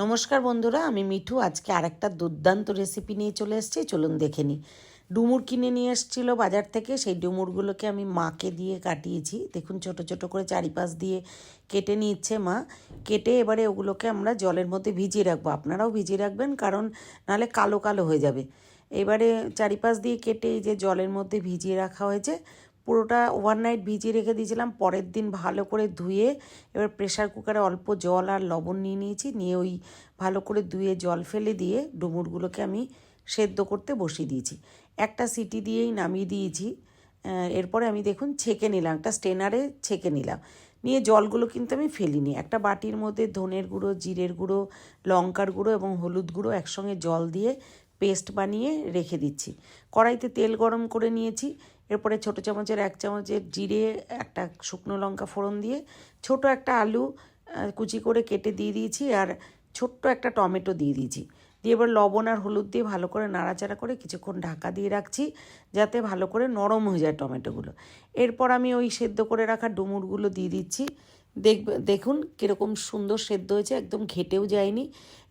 নমস্কার বন্ধুরা, আমি মিঠু। আজকে আরেকটা দুর্দান্ত রেসিপি নিয়ে চলে এসেছি। চলুন দেখে নিই। ডুমুর কিনে নিয়ে এসেছিল বাজার থেকে। সেই ডুমুরগুলোকে আমি মাকে দিয়ে কাটিয়েছি। দেখুন, ছোট ছোট করে চারিপাশ দিয়ে কেটে নিচ্ছে মা। কেটে এবারে ওগুলোকে আমরা জলের মধ্যে ভিজিয়ে রাখব। আপনারাও ভিজিয়ে রাখবেন, কারণ নাহলে কালো কালো হয়ে যাবে। এবারে চারিপাশ দিয়ে কেটে এই যে জলের মধ্যে ভিজিয়ে রাখা হয়েছে পুরোটা ওভারনাইট ভিজিয়ে রেখে দিয়েছিলাম। পরের দিন ভালো করে ধুয়ে এবার প্রেশার কুকারে অল্প জল আর লবণ নিয়ে নিয়েছি। নিয়ে ওই ভালো করে ধুয়ে জল ফেলে দিয়ে ডুমুরগুলোকে আমি সেদ্ধ করতে বসিয়ে দিয়েছি। একটা সিটি দিয়েই নামিয়ে দিয়েছি। এরপরে আমি দেখুন ছেঁকে নিলাম, একটা স্টেনারে ছেঁকে নিলাম। নিয়ে জলগুলো কিন্তু আমি ফেলিনি। একটা বাটির মধ্যে ধনের গুঁড়ো, জিরের গুঁড়ো, লঙ্কার গুঁড়ো এবং হলুদ গুঁড়ো একসঙ্গে জল দিয়ে পেস্ট বানিয়ে রেখে দিচ্ছি। কড়াইতে তেল গরম করে নিয়েছি। এরপরে ছোটো চামচের এক চামচের জিরে, একটা শুকনো লঙ্কা ফোড়ন দিয়ে ছোট একটা আলু কুচি করে কেটে দিয়ে দিয়েছি আর ছোট্ট একটা টমেটো দিয়ে দিয়েছি। দিয়ে এবার লবণ আর হলুদ দিয়ে ভালো করে নাড়াচাড়া করে কিছুক্ষণ ঢাকা দিয়ে রাখছি যাতে ভালো করে নরম হয়ে যায় টমেটোগুলো। এরপর আমি ওই সেদ্ধ করে রাখা ডুমুরগুলো দিয়ে দিচ্ছি। দেখবে দেখুন কীরকম সুন্দর সেদ্ধ হয়েছে, একদম ঘেটেও যায়নি।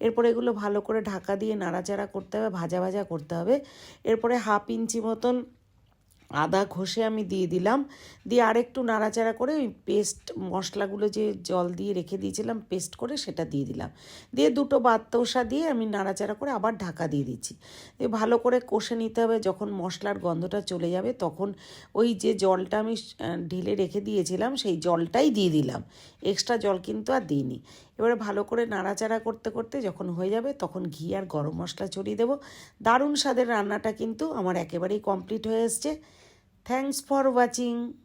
এরপরে এগুলো ভালো করে ঢাকা দিয়ে নাড়াচাড়া করতে হবে, ভাজা ভাজা করতে হবে। এরপরে হাফ ইঞ্চি মতন আদা, ঘষে আমি দিয়ে দিলাম। দিয়ে আরেকটু নাড়াচাড়া করে ওই পেস্ট মশলাগুলো যে জল দিয়ে রেখে দিয়েছিলাম, পেস্ট করে সেটা দিয়ে দিলাম। দিয়ে দুটো বাত্তসা দিয়ে আমি নাড়াচাড়া করে আবার ঢাকা দিয়ে দিচ্ছি। দিয়ে ভালো করে কষে নিতে হবে, যখন মশলার গন্ধটা চলে যাবে তখন ওই যে জলটা আমি ঢেলে রেখে দিয়েছিলাম, সেই জলটাই দিয়ে দিলাম। এক্সট্রা জল কিন্তু আর দিইনি। এবারে ভালো করে নাড়াচাড়া করতে করতে যখন হয়ে যাবে তখন ঘি আর গরম মশলা ছড়িয়ে দেবো। দারুণ স্বাদের রান্নাটা কিন্তু আমার একেবারেই কমপ্লিট হয়ে এসছে। Thanks for watching